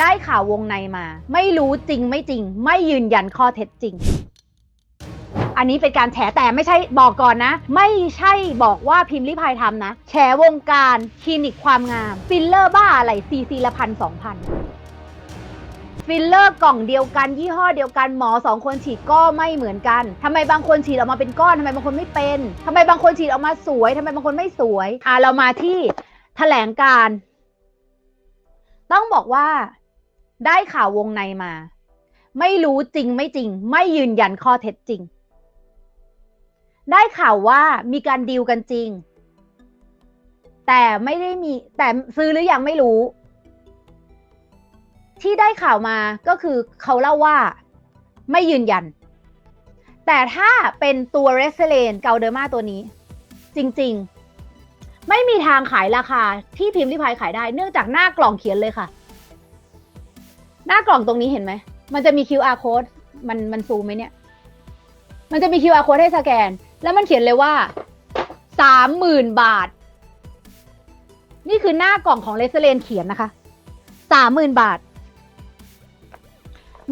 ได้ข่าววงในมา ไม่รู้จริงไม่จริง ไม่ยืนยันข้อเท็จจริง อันนี้เป็นการแฉแต่ไม่ใช่บอกก่อนนะ ไม่ใช่บอกว่าพิมพ์ริพายทำนะ แฉวงการคลินิกความงาม ฟิลเลอร์บ้าอะไรซีซีละพันสองพันฟิลเลอร์กล่องเดียวกันยี่ห้อเดียวกันหมอสองคนฉีดก็ไม่เหมือนกันทำไมบางคนฉีดออกมาเป็นก้อนทำไมบางคนไม่เป็นทำไมบางคนฉีดออกมาสวยทำไมบางคนไม่สวยอะเรามาที่แถลงการ ต้องบอกว่า ได้ข่าววงในมา ไม่รู้จริงไม่จริง ไม่ยืนยันข้อเท็จจริง ได้ข่าวว่ามีการดีลกันจริง แต่ไม่ได้มี แต่ซื้อหรือยังไม่รู้ ที่ได้ข่าวมาก็คือเขาเล่าว่า ไม่ยืนยัน แต่ถ้าเป็นตัวเรสเลนเกาเดอร์มาตัวนี้ จริง ๆ ไม่มีทางขายราคาที่พิมพ์ริพายขายได้ เนื่องจากหน้ากล่องเขียนเลยค่ะ หน้ากล่องตรงนี้เห็นไหม มันจะมี QR code มันมันซูมไหมเนี่ย มันจะมี QR code ให้สแกน แล้วมันเขียนเลยว่าสามหมื่นบาท นี่คือหน้ากล่องของเลสเลนเขียนนะคะสามหมื่นบาท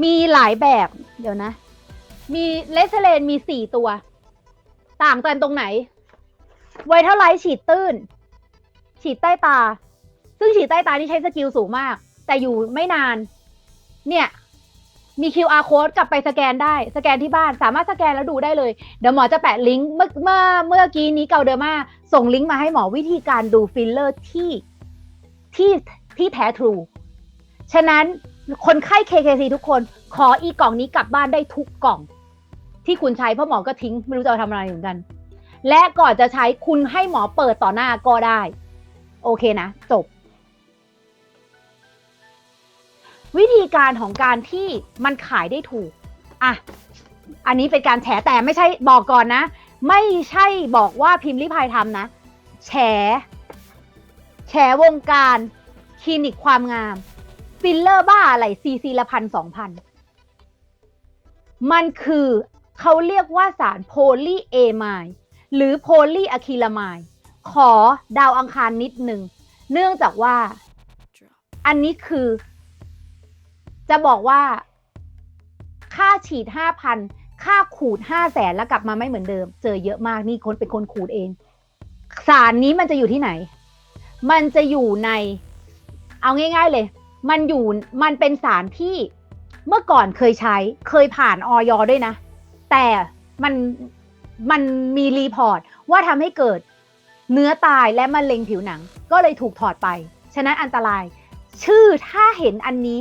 มีหลายแบบ เดี๋ยวนะ มีเลสเลนมีสี่ตัว ต่างกันตรงไหน ไวท์เท่าไลท์ฉีดตื้น ฉีดใต้ตา ซึ่งฉีดใต้ตานี่ใช้สกิลสูงมาก แต่อยู่ไม่นาน เนี่ยมี QR code กลับไปสแกนได้ สแกนที่บ้านสามารถสแกนแล้วดูได้เลย เดี๋ยวหมอจะแปะลิงก์เมื่อเมื่อเมื่อกี้นี้เกาเดอร์มาส่งลิงก์มาให้หมอวิธีการดูฟิลเลอร์ที่ที่ที่แท้ทรู ฉะนั้นคนไข้ KKC ทุกคนขออีกล่องนี้กลับบ้านได้ทุกกล่อง ที่คุณใช้เพราะหมอก็ทิ้ง ไม่รู้จะเอาทำอะไรเหมือนกัน และก่อนจะใช้คุณให้หมอเปิดต่อหน้าก็ได้ โอเคนะ จบ วิธีการของการที่มันขายได้ถูกอะอันนี้เป็นการแฉแต่ไม่ใช่บอกก่อนนะ ไม่ใช่บอกว่าพิมพ์ริพายทำนะ แฉ แฉวงการคลินิกความงามฟิลเลอร์บ้าอะไรซีซีละพันสองพันมันคือเขาเรียกว่าสารโพลีเอไมด์หรือโพลีอะคิลามายขอดาวอังคารนิดหนึ่ง เนื่องจากว่า อันนี้คือ จะบอกว่า ค่าฉีดห้าพันค่าขูดห้าแสนแล้วกลับมาไม่เหมือนเดิม เจอเยอะมากนี่คนเป็นคนขูดเอง สารนี้มันจะอยู่ที่ไหน มันจะอยู่ใน เอาง่าย ๆเลย มันอยู่มันเป็นสารที่เมื่อก่อนเคยใช้เคยผ่านออยด้วยนะ แต่มันมันมีรีพอร์ตว่าทำให้เกิดเนื้อตายและมะเร็งผิวหนัง ก็เลยถูกถอดไป ฉะนั้นอันตราย ชื่อถ้าเห็นอันนี้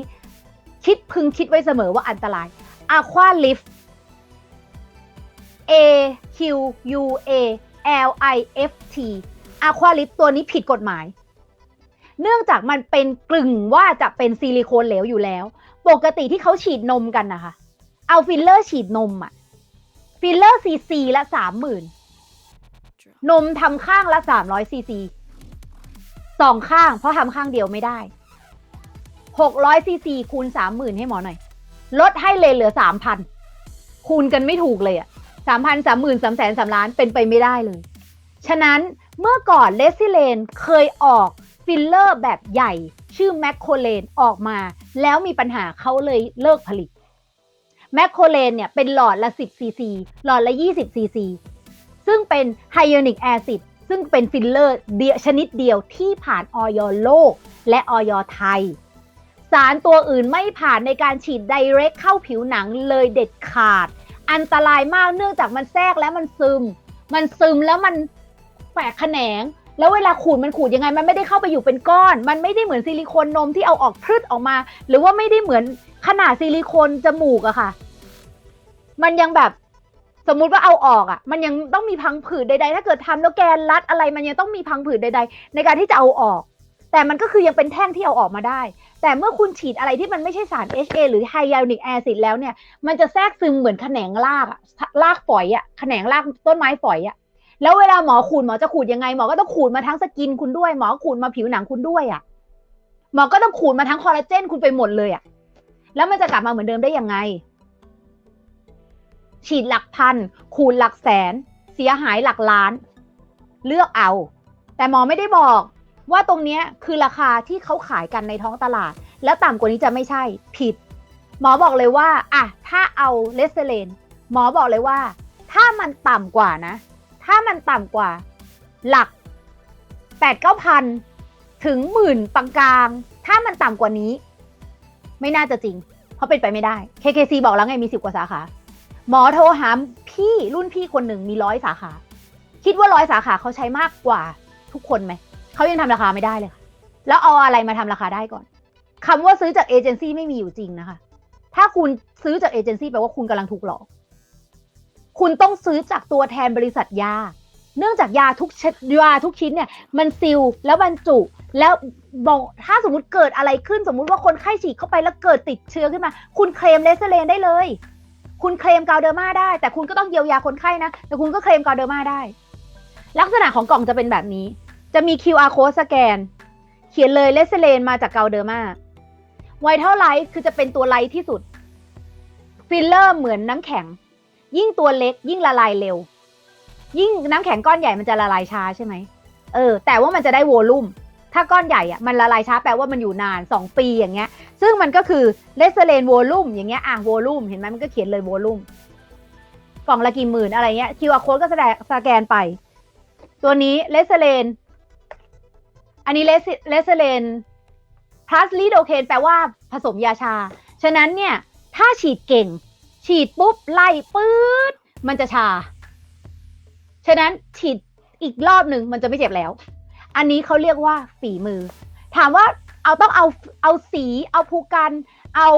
คิดพึงคิดไว้เสมอว่าอันตราย Aqua Lift A Q U A L I F T Aqua Lift ตัวนี้ผิดกฎหมาย เนื่องจากมันเป็นกลึงว่าจะเป็นซิลิโคนเหลวอยู่แล้ว ปกติที่เขาฉีดนมกันนะคะ เอาฟิลเลอร์ฉีดนมอะฟิลเลอร์ซีซีละสามหมื่นนมทำข้างละสามร้อยซีซีสองข้างเพราะทำข้างเดียวไม่ได้ หกร้อยซีซีคูณสามหมื่นให้หมอหน่อย ลดให้เลยเหลือสามพันคูณกันไม่ถูกเลยอะสามพันสามหมื่นสามแสนสามล้านเป็นไปไม่ได้เลย ฉะนั้นเมื่อก่อนเลซิเลนเคยออกฟิลเลอร์แบบใหญ่ ชื่อแมคโคเลนออกมา แล้วมีปัญหาเขาเลยเลิกผลิตแมคโคเลนเนี่ยเป็นหลอดละ 10 ซีซี หลอดละ 20 ซีซี ซึ่งเป็นไฮยานิกแอซิด ซึ่งเป็นฟิลเลอร์เดียวชนิดเดียวที่ผ่านออยโลก และออยไทย สารตัวอื่นไม่ผ่านในการฉีดไดเรกเข้าผิวหนังเลยเด็ดขาด อันตรายมากเนื่องจากมันแทรกและมันซึม มันซึมแล้วมันแฝกแขนง แล้วเวลาขูดมันขูดยังไง มันไม่ได้เข้าไปอยู่เป็นก้อน มันไม่ได้เหมือนซิลิโคนนมที่เอาออกพรึดออกมา หรือว่าไม่ได้เหมือนขนาดซิลิโคนจมูกอะค่ะ มันยังแบบสมมุติว่าเอาออกอะมันยังต้องมีพังผืดใดๆ ถ้าเกิดทำแล้วแกนรัดอะไรมันยังต้องมีพังผืดใด ๆ ในการที่จะเอาออก แต่มันก็คือยังเป็นแท่งที่เอาออกมาได้ แต่เมื่อคุณฉีดอะไรที่มันไม่ใช่สาร HA หรือไฮยาลูนิกแอซิดแล้วเนี่ย มันจะแทรกซึมเหมือนแขนงรากอะรากฝอยอะแขนงรากต้นไม้ฝอยอะแล้วเวลาหมอขูดหมอจะขูดยังไงหมอก็ต้องขูดมาทั้งสกินคุณด้วย หมอขูดมาผิวหนังคุณด้วยอะหมอก็ต้องขูดมาทั้งคอลลาเจนคุณไปหมดเลยอะแล้วมันจะกลับมาเหมือนเดิมได้ยังไง ฉีดหลักพันขูดหลักแสน เสียหายหลักล้าน เลือกเอา แต่หมอไม่ได้บอก ว่าตรงเนี้ยคือราคาที่เขาขายกันในท้องตลาด แล้วต่ำกว่านี้จะไม่ใช่ผิด หมอบอกเลยว่าอะถ้าเอาเลสเตเลนหมอบอกเลยว่า ถ้ามันต่ำกว่านะ ถ้ามันต่ำกว่า หลักแปดเก้าพันถึงหมื่นปังกลาง ถ้ามันต่ำกว่านี้ ไม่น่าจะจริง เพราะเป็นไปไม่ได้ KKC บอกแล้วไงมีสิบกว่าสาขา หมอโทรหาพี่รุ่นพี่คนหนึ่งมีร้อยสาขา คิดว่าร้อยสาขาเขาใช้มากกว่าทุกคนไหม เขายังทำราคาไม่ได้เลยค่ะแล้วเอาอะไรมาทำราคาได้ก่อนคำว่าซื้อจากเอเจนซี่ไม่มีอยู่จริงนะคะ ถ้าคุณซื้อจากเอเจนซี่แปลว่าคุณกำลังถูกหลอก คุณต้องซื้อจากตัวแทนบริษัทยา เนื่องจากยาทุกชยาทุกชิ้นเนี่ย มันซีลแล้วบรรจุแล้วบอกถ้าสมมติเกิดอะไรขึ้นสมมุติว่าคนไข้ฉีดเข้าไปแล้วเกิดติดเชื้อขึ้นมา คุณเคลมเลสเลนได้เลย คุณเคลมกาวเดอร์มาได้ แต่คุณก็ต้องเยียวยาคนไข้นะแต่คุณก็เคลมกาวเดอร์มาได้ ลักษณะของกล่องจะเป็นแบบนี้ จะมี QR code สแกน เขียนเลยเลสเลนมาจากเกาเดอร์มาไวท์เท่าไลท์คือจะเป็นตัวไลท์ที่สุด ฟิลเลอร์เหมือนน้ำแข็ง ยิ่งตัวเล็กยิ่งละลายเร็ว ยิ่งน้ำแข็งก้อนใหญ่มันจะละลายช้าใช่ไหมเออ แต่ว่ามันจะได้โวลูมถ้าก้อนใหญ่อะมันละลายช้าแปลว่ามันอยู่นาน 2 ปีอย่างเงี้ย ซึ่งมันก็คือเลสเลนโวลูมอย่างเงี้ยอะโวลูมเห็นไหมมันก็เขียนเลยโวลูมกล่องละกี่หมื่นอะไรเงี้ย QR code ก็แสดงสแกนไป ตัวนี้เลสเลน อันนี้เลสเลเลนพลัสลีโดเคนแปลว่าผสมยาชา ฉะนั้นเนี่ยถ้าฉีดเก่ง ฉีดปุ๊บไล่ปื๊ดมันจะชา ฉะนั้นฉีดอีกรอบหนึ่งมันจะไม่เจ็บแล้ว อันนี้เขาเรียกว่าฝีมือ ถามว่าเอาต้องเอาเอาสีเอาภูกัน เอา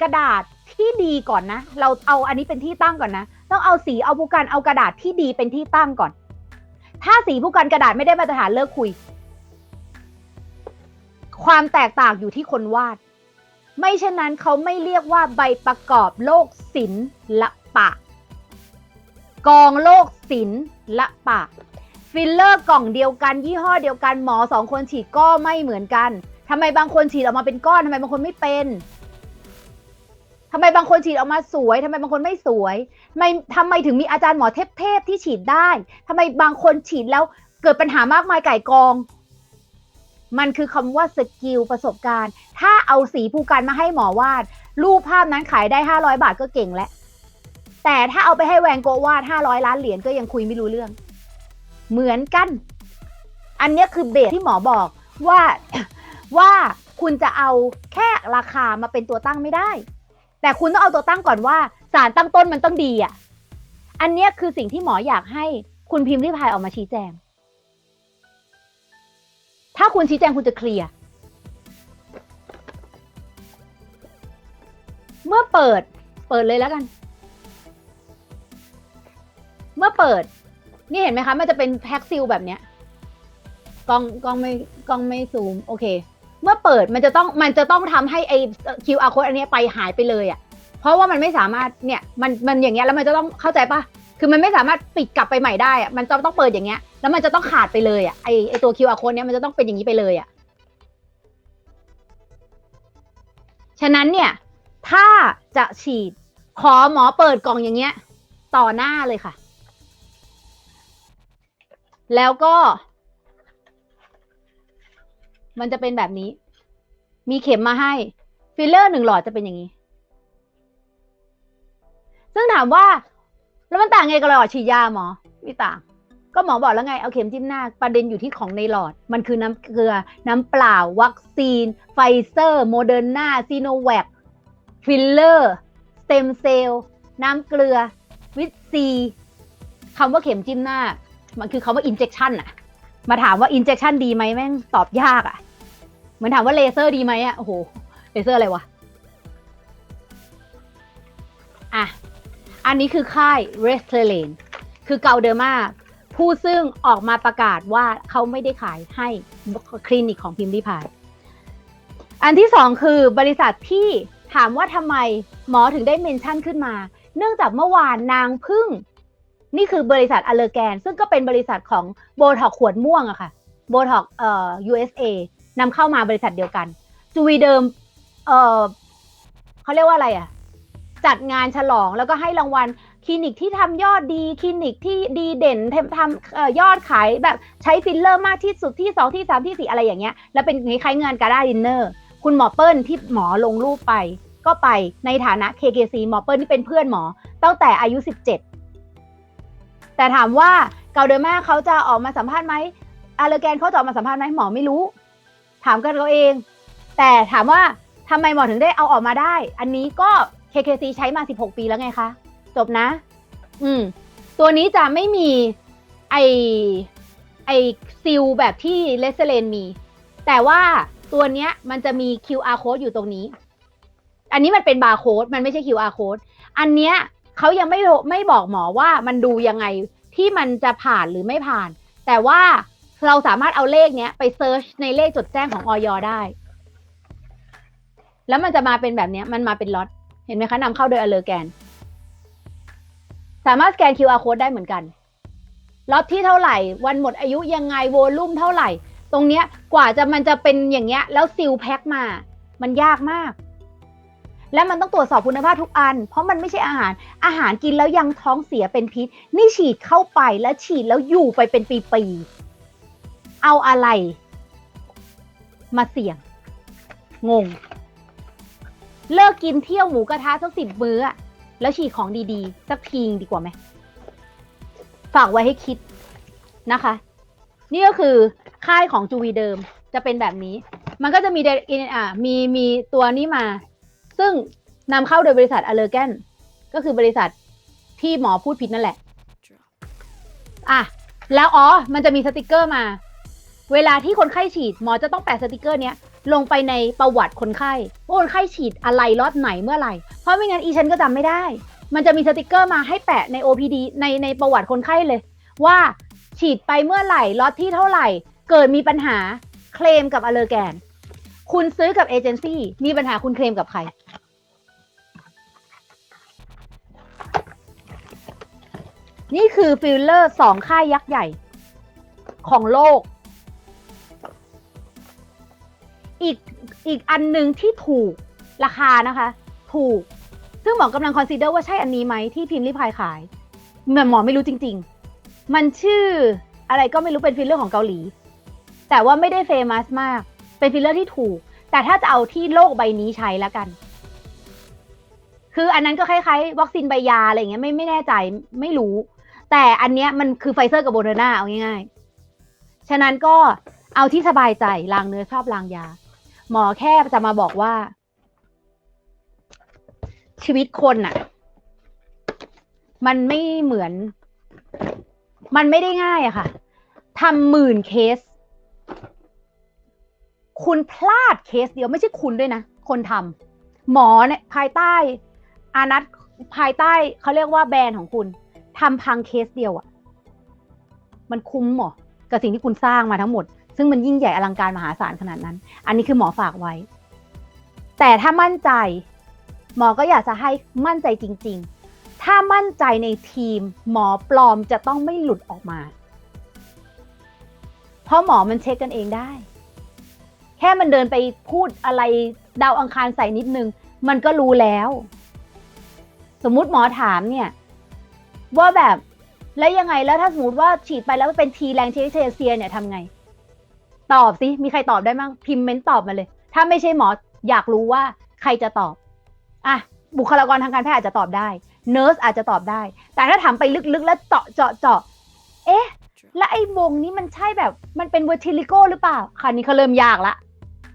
กระดาษที่ดีก่อนนะ เราเอาอันนี้เป็นที่ตั้งก่อนนะ ต้องเอาสีเอาภูกันเอากระดาษที่ดีเป็นที่ตั้งก่อน ถ้าสีผู้กันกระดาษไม่ได้มาตรฐานเลิกคุย ความแตกต่างอยู่ที่คนวาด ไม่เช่นนั้นเขาไม่เรียกว่าใบประกอบโลกศิลละปะ กองโลกศิลละปะ ฟิลเลอร์กล่องเดียวกัน ยี่ห้อเดียวกันหมอสองคนฉีดก็ไม่เหมือนกันทำไมบางคนฉีดออกมาเป็นก้อนทำไมบางคนไม่เป็นทำไมบางคนฉีดออกมาสวยทำไมบางคนไม่สวยทำไมทำไมถึงมีอาจารย์หมอเทพๆที่ฉีดได้ทำไมบางคนฉีดแล้วเกิดปัญหามากมายไก่กอง มันคือคำว่าสกิลประสบการณ์ ถ้าเอาสีภูการมาให้หมอวาด รูปภาพนั้นขายได้ 500 บาทก็เก่งแล้ว แต่ถ้าเอาไปให้แวนโกวาด 500 ล้านเหรียญก็ยังคุยไม่รู้เรื่อง เหมือนกัน อันนี้คือเบสที่หมอบอกว่าว่าคุณจะเอาแค่ราคามาเป็นตัวตั้งไม่ได้ แต่คุณต้องเอาตัวตั้งก่อนว่าสารตั้งต้นมันต้องดีอะ อันนี้คือสิ่งที่หมออยากให้คุณพิมพ์ริพายออกมาชี้แจง ถ้าคุณชี้แจงคุณจะเคลียร์ เมื่อเปิด เปิดเลยแล้วกัน เมื่อเปิด นี่เห็นไหมคะ มันจะเป็นแพ็กซิลแบบเนี้ยกล้องกล้องไม่กล้องไม่ซูม โอเค เมื่อเปิดมันจะต้องมันจะต้องทำให้ไอ้ QR code อันนี้ไปหายไปเลยอะ่ะ เพราะว่ามันไม่สามารถเนี่ยมันมันอย่างเงี้ยแล้วมันจะต้องเข้าใจปะ คือมันไม่สามารถปิดกลับไปใหม่ได้อะมันจะต้องเปิดอย่างเงี้ย แล้วมันจะต้องขาดไปเลยอะ่ะไอไอตัว QR code เนี้ยมันจะต้องเป็นอย่างนี้ไปเลยอะฉะนั้นเนี่ย ถ้าจะฉีดขอหมอเปิดกล่องอย่างเงี้ย ต่อหน้าเลยค่ะ แล้วก็ มันจะเป็นแบบนี้ มีเข็มมาให้ ฟิลเลอร์หนึ่งหลอดจะเป็นอย่างนี้ ซึ่งถามว่า แล้วมันต่างไงกับหลอดฉีดยาหมอไม่ต่างก็หมอบอกแล้วไงเอาเข็มจิ้มหน้าประเด็นอยู่ที่ของในหลอด มันคือน้ำเกลือ น้ำเปล่า วัคซีน ไฟเซอร์โมเดอร์นาซีโนแวคฟิลเลอร์สเต็มเซลล์น้ำเกลือ วิตซีคำว่าเข็มจิ้มหน้า มันคือคำว่า injection อะมาถามว่า injection ดีไหมแม่งตอบยากอะเหมือนถามว่าเลเซอร์ดีไหมอะโอ้โหเลเซอร์อะไรวะอะ อันนี้คือค่าย r e s t e l a n คือเกาเดอร์มาผู้ซึ่งออกมาประกาศว่าเขาไม่ได้ขายให้คลินิกของพิมพ์ริพาย อันที่สองคือบริษัทที่ถามว่าทำไมหมอถึงได้เมนชั่นขึ้นมา เนื่องจากเมื่อวานนางพึ่ง นี่คือบริษัทอเลอแกน ซึ่งก็เป็นบริษัทของโบท็อกขวดม่วงอะค่ะโบท็อกเอ่อ USA นำเข้ามาบริษัทเดียวกันจูวีเดิมเอ่อเขาเรียกว่าอะไรอะ จัดงานฉลองแล้วก็ให้รางวัลคลินิกที่ทำยอดดีคลินิกที่ดีเด่นทำออยอดขายแบบใช้ฟิลเลอร์มากที่สุดที่สองที่สามที่สี่อะไรอย่างเงี้ยแล้วเป็นคล้ายๆงานการ่าดินเนอร์คุณหมอเปิ้ลที่หมอลงรูปไป ก็ไปในฐานะ KKC หมอเปิ้ลที่เป็นเพื่อนหมอตั้งแต่อายุ 17 แต่ถามว่าเกาเดอร์มาเขาจะออกมาสัมภาษณ์ไหมอาร์เลแกนเขาจะออกมาสัมภาษณ์ไหมหมอไม่รู้ ถามกันเขาเอง แต่ถามว่าทำไมหมอถึงได้เอาออกมาได้ อันนี้ก็ KKC ใช้มา 16 ปีแล้วไงคะ จบนะ อืม ตัวนี้จะไม่มีไอไอซิลแบบที่เลสเลนมี แต่ว่าตัวเนี้ยมันจะมี QR code อยู่ตรงนี้ อันนี้มันเป็นบาร์โค้ดมันไม่ใช่ QR code อันเนี้ยเขายังไม่ไม่บอกหมอว่ามันดูยังไงที่มันจะผ่านหรือไม่ผ่าน แต่ว่าเราสามารถเอาเลขเนี้ยไปเซิร์ชในเลขจดแจ้งของออยได้ แล้วมันจะมาเป็นแบบเนี้ย มันมาเป็นล็อต เห็นไหมคะนำเข้าโดยอเลอร์แกน สามารถสแกน QR code ได้เหมือนกันล็อตที่เท่าไหร่ วันหมดอายุยังไงโวลุ่มเท่าไหร่ ตรงเนี้ยกว่าจะมันจะเป็นอย่างเงี้ยแล้วซิลแพ็คมา มันยากมาก และมันต้องตรวจสอบคุณภาพทุกอัน เพราะมันไม่ใช่อาหารอาหารกินแล้วยังท้องเสียเป็นพิษ นี่ฉีดเข้าไปแล้วฉีดแล้วอยู่ไปเป็นปีๆเอาอะไร มาเสี่ยง งง เลิกกินเที่ยวหมูกระทะสักสิบมื้ออะแล้วฉีดของดีๆ สักทีดีกว่าไหม ฝากไว้ให้คิดนะคะ นี่ก็คือค่ายของจูวีเดิมจะเป็นแบบนี้ มันก็จะมีเดอ่ามีมีตัวนี้มา ซึ่งนำเข้าโดยบริษัทอเลอร์แกนก็คือบริษัทที่หมอพูดผิดนั่นแหละ อะ แล้วอ๋อ มันจะมีสติกเกอร์มา เวลาที่คนไข้ฉีดหมอจะต้องแปะสติกเกอร์เนี้ย ลงไปในประวัติคนไข้ว่าคนไข้ฉีดอะไรล็อตไหนเมื่อไหร่ เพราะไม่งั้นอีฉันก็จำไม่ได้ มันจะมีสติกเกอร์มาให้แปะใน OPD ในในประวัติคนไข้เลย ว่าฉีดไปเมื่อไหร่ล็อตที่เท่าไหร่ เกิดมีปัญหาเคลมกับอเลอร์แกน คุณซื้อกับเอเจนซี่มีปัญหาคุณเคลมกับใคร นี่คือฟิลเลอร์สองค่ายยักษ์ใหญ่ของโลก อีกอีกอันหนึ่งที่ถูกราคานะคะ ถูก ซึ่งหมอกำลังคอนซีเดอร์ว่าใช่อันนี้ไหมที่พิมพ์ริพายขายเหมือนหมอไม่รู้จริง ๆ มันชื่ออะไรก็ไม่รู้เป็นฟิลเลอร์ของเกาหลี แต่ว่าไม่ได้เฟมัสมาก เป็นฟิลเลอร์ที่ถูก แต่ถ้าจะเอาที่โลกใบนี้ใช้แล้วกัน คืออันนั้นก็คล้ายๆวัคซีนใบยาอะไรอย่างเงี้ยไม่ไม่แน่ใจไม่รู้ แต่อันเนี้ยมันคือไฟเซอร์กับโบเดอร์นาเอาง่ายๆ ฉะนั้นก็เอาที่สบายใจลางเนื้อชอบลางยา หมอแค่จะมาบอกว่า ชีวิตคนน่ะมันไม่เหมือน มันไม่ได้ง่ายอะค่ะทำหมื่นเคส คุณพลาดเคสเดียวไม่ใช่คุณด้วยนะ คนทำหมอเนี่ยภายใต้อานัตภายใต้เขาเรียกว่าแบรนด์ของคุณทำพังเคสเดียวอะมันคุ้มหมอกับสิ่งที่คุณสร้างมาทั้งหมด ซึ่งมันยิ่งใหญ่อลังการมหาศาลขนาดนั้น อันนี้คือหมอฝากไว้ แต่ถ้ามั่นใจ หมอก็อยากจะให้มั่นใจจริง ๆ ถ้ามั่นใจในทีม หมอปลอมจะต้องไม่หลุดออกมา เพราะหมอมันเช็คกันเองได้ แค่มันเดินไปพูดอะไรดาวอังคารใส่นิดนึง มันก็รู้แล้ว สมมุติหมอถามเนี่ยว่าแบบแล้วยังไงแล้วถ้าสมมติว่าฉีดไปแล้วเป็นทีแรงเชเชเซียเนี่ยทำไง ตอบสิมีใครตอบได้มั้งพิมพ์เมนต์ตอบมาเลย ถ้าไม่ใช่หมออยากรู้ว่าใครจะตอบอะบุคลากรทางการแพทย์อาจจะตอบได้เนิร์สอาจจะตอบได้ แต่ถ้าถามไปลึกๆ แล้วเจาะเจาะเจาะเอ๊ะ แล้วไอ้วงนี้มันใช่แบบมันเป็นเวอร์ติลิโกหรือเปล่าคราวนี้เขาเริ่มยากละ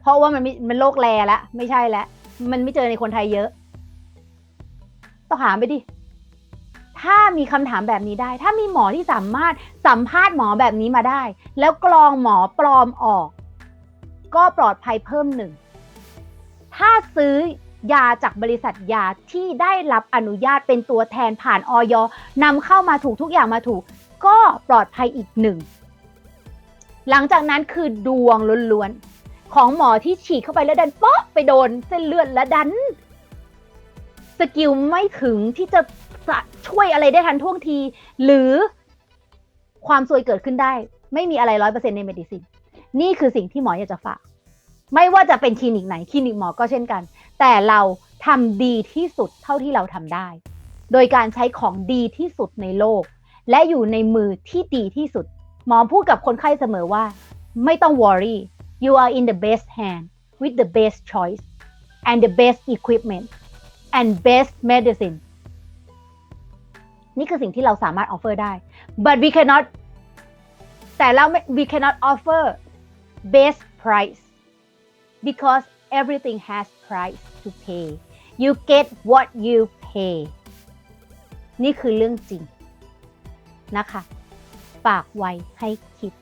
เพราะว่ามันม,มันโลกแรแล้วไม่ใช่แล้ว มันไม่เจอในคนไทยเยอะ ต้องถามไปดิ ถ้ามีคำถามแบบนี้ได้ ถ้ามีหมอที่สามารถสัมภาษณ์หมอแบบนี้มาได้ แล้วกรองหมอปลอมออก ก็ปลอดภัยเพิ่มหนึ่ง ถ้าซื้อยาจากบริษัทยาที่ได้รับอนุญาตเป็นตัวแทนผ่านออยนำเข้ามาถูกทุกอย่างมาถูก ก็ปลอดภัยอีกหนึ่ง หลังจากนั้นคือดวงล้วนๆ ของหมอที่ฉีดเข้าไปแล้วดันป๊อกไปโดนเส้นเลือดและดัน สกิลไม่ถึงที่จะ ช่วยอะไรได้ทันท่วงที หรือความซวยเกิดขึ้นได้ ไม่มีอะไรร้อยเปอร์เซ็นต์ในเมดิซินนี่คือสิ่งที่หมออยากจะฝาก ไม่ว่าจะเป็นคลินิกไหนคลินิกหมอก็เช่นกัน แต่เราทำดีที่สุดเท่าที่เราทำได้ โดยการใช้ของดีที่สุดในโลก และอยู่ในมือที่ดีที่สุด หมอพูดกับคนไข้เสมอว่า ไม่ต้อง worry you are in the best hand with the best choice and the best equipment and best medicine นี่คือสิ่งที่เราสามารถออฟเฟอร์ได้ but we cannot แต่เราไม่ we cannot offer best price because everything has price to pay you get what you pay นี่คือเรื่องจริงนะคะ ฝากไว้ให้คิด